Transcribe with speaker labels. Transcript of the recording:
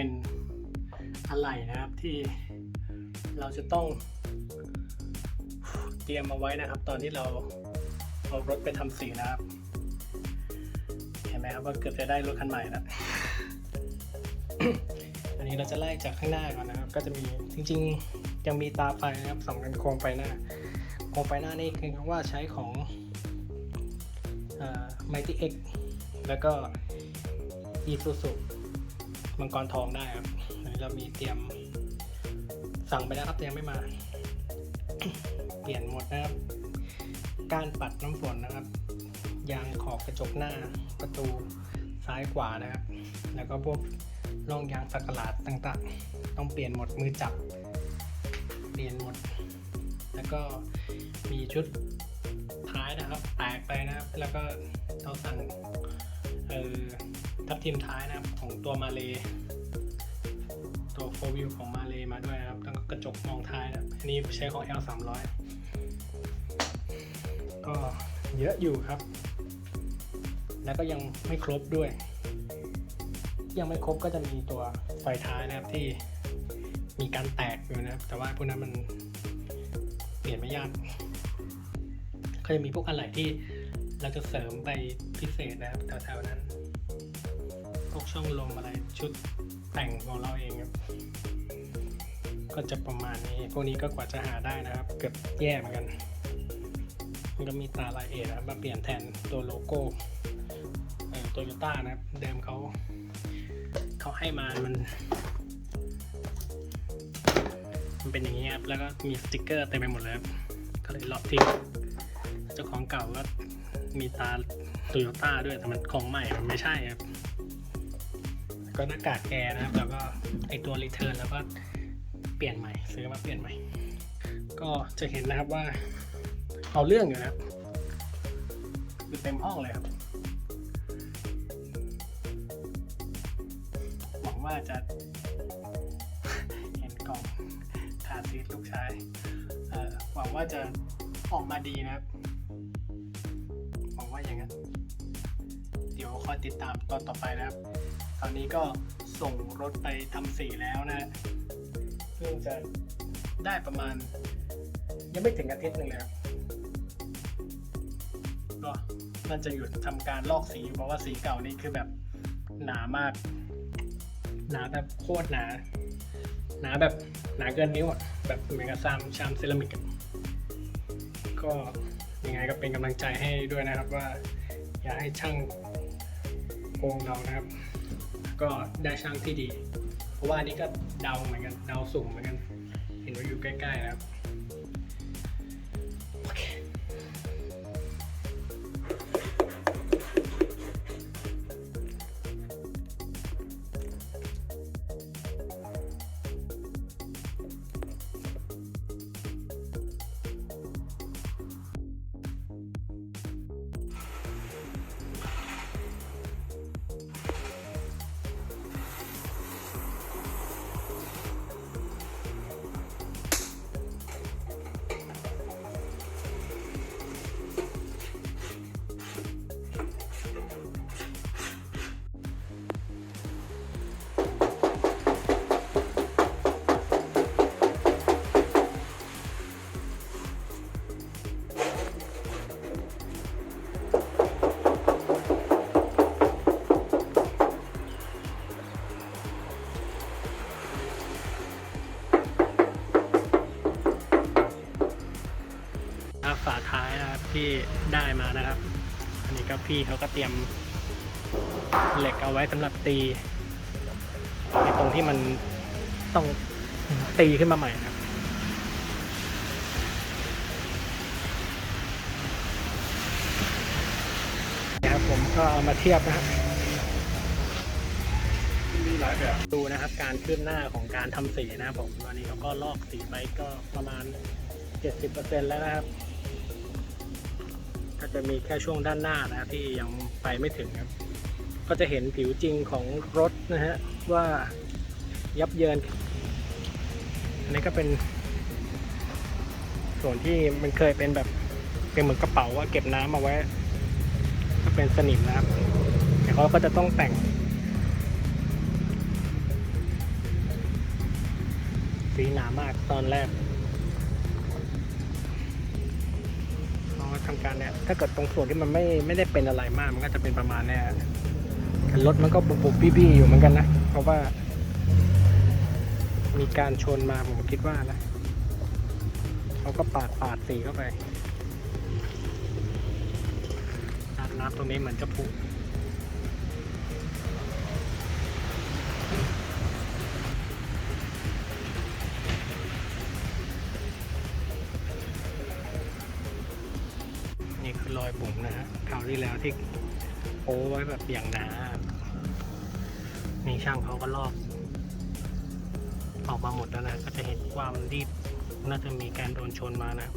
Speaker 1: เป็นอะไหล่นะครับที่เราจะต้องเตรียมมาไว้นะครับ ตอนที่เราเอารถไปทำสีนะครับ เห็นไหมครับว่าเกือบจะได้รถคันใหม่แล้วอันนี้เราจะไล่จากข้างหน้าก่อนนะครับ ก็จะมีจริงๆยังมีตาไฟนะครับสำคัญโครงไฟหน้าโครงไฟหน้านี่คือคำว่าใช้ของอ่อ Mighty X แล้วก็ Isuzu มังกรทองได้ครับอันนี้เรามีเตรียมสั่งไปแล้วครับแต่ยังไม่มา เปลี่ยนหมดนะครับ การปัดน้ำฝนนะครับ ยางขอบกระจกหน้าประตูซ้ายขวานะครับ แล้วก็พวกร่องยางสักหลาดต่างๆ ต้องเปลี่ยนหมดมือจับ เปลี่ยนหมด แล้วก็มีชุดท้ายนะครับ แตกไปนะครับ แล้วก็เราสั่งเออ ทับทิมท้ายนะครับของตัวมาเลตัวโฟวิวของมาเลมาด้วยนะครับแล้วก็กระจกมองท้ายนะอันนี้ใช้ของ L 3 0 0ก็เยอะอยู่ครับ แล้วก็ยังไม่ครบด้วย ยังไม่ครบก็จะมีตัวไฟท้ายนะครับที่มีการแตกอยู่นะครับ แต่ว่าพวกนั้นมันเปลี่ยนไม่ยากก็จะมีพวกอะไหล่ที่เราจะเสริมไปพิเศษนะครับแถวๆนั้น วกช่องลมอะไรชุดแต่งของเราเองครับก็จะประมาณนี้ พวกนี้ก็กว่าจะหาได้นะครับ เกือบแย่เหมือนกัน มันก็มีตาลายเอนะครับมาเปลี่ยนแทนตัวโลโก้โตโยต้านะครับเดิมเขาเขาให้มามัน มันเป็นอย่างนี้ครับ แล้วก็มีสติกเกอร์เต็มไปหมดเลยครับก็เลยลบทิ้งเจ้าของเก่าก็มีตาโตโยต้าด้วยแต่มันของใหม่มันไม่ใช่ครับ ก็หน้ากากแกนะครับ แล้วก็ไอตัวรีเทิร์นแล้วก็เปลี่ยนใหม่ ซื้อมาเปลี่ยนใหม่ ก็จะเห็นนะครับว่า เอาเรื่องอยู่นะครับคือเต็มห้องเลยครับหวังว่าจะเห็นกล่องคาซีทลูกชายหวังว่าจะออกมาดีนะครับหวังว่าอย่างนั้น เดี๋ยวคอยติดตามตอนต่อไปนะครับ ตอนนี้ก็ส่งรถไปทำสีแล้วนะเพิ่งจะได้ประมาณ ยังไม่ถึงอาทิตย์หนึ่งเลยครับก็น่าจะหยุดทำการลอกสีเพราะว่าสีเก่านี่คือแบบหนามาก หนาแบบโคตรหนา หนาแบบหนาเกินนิ้วอะแบบเหมือนกับซามชามเซรามิกก็ยังไงก็เป็นกำลังใจให้ด้วยนะครับว่า อย่าให้ช่างโกงเรานะครับ ก็ได้ช่างที่ดี เพราะว่านนี้ก็เดาเหมือนกันเดาสูงเหมือนกัน เห็นว่าอยู่ใกล้ๆนะครับ ที่ได้มานะครับ อันนี้ก็พี่เขาก็เตรียมเหล็กเอาไว้สำหรับตีในตรงที่มันต้องตีขึ้นมาใหม่นะครับนะครับผมก็เอามาเทียบนะครับ
Speaker 2: มีหลายแบบ
Speaker 1: ดูนะครับการขึ้นหน้าของการทำสีนะครับผมตอนนี้เขาก็ลอกสีไปก็ประมาณ 70%แล้วนะครับ ก็จะมีแค่ช่วงด้านหน้านะที่ยังไปไม่ถึงครับ ก็จะเห็นผิวจริงของรถนะฮะว่ายับเยิน อันนี้ก็เป็น ส่วนที่มันเคยเป็นแบบเป็นเหมือนกระเป๋าว่าเก็บน้ำเอาไว้ก็เป็นสนิมนะครับแต่เขาก็จะต้องแต่ง สีหนามากตอนแรก ทำการเนี่ยถ้าเกิดตรงส่วนที่มันไม่ไม่ได้เป็นอะไรมาก มันก็จะเป็นประมาณเนี้ยรถมันก็บุบบุบบี้บี้อยู่เหมือนกันนะ เพราะว่า มีการชนมาผมคิดว่านะเขาก็ปาดปาดสีเข้าไปน้ำตรงนี้เหมือนจะพุ รอยผมนะฮะคราวที่แล้วที่โอ้ไว้แบบอย่างหนานี่ช่างเขาก็ลอกออกมาหมดแล้วนะ ก็จะเห็นความรีบน่าจะมีการโดนชนมานะ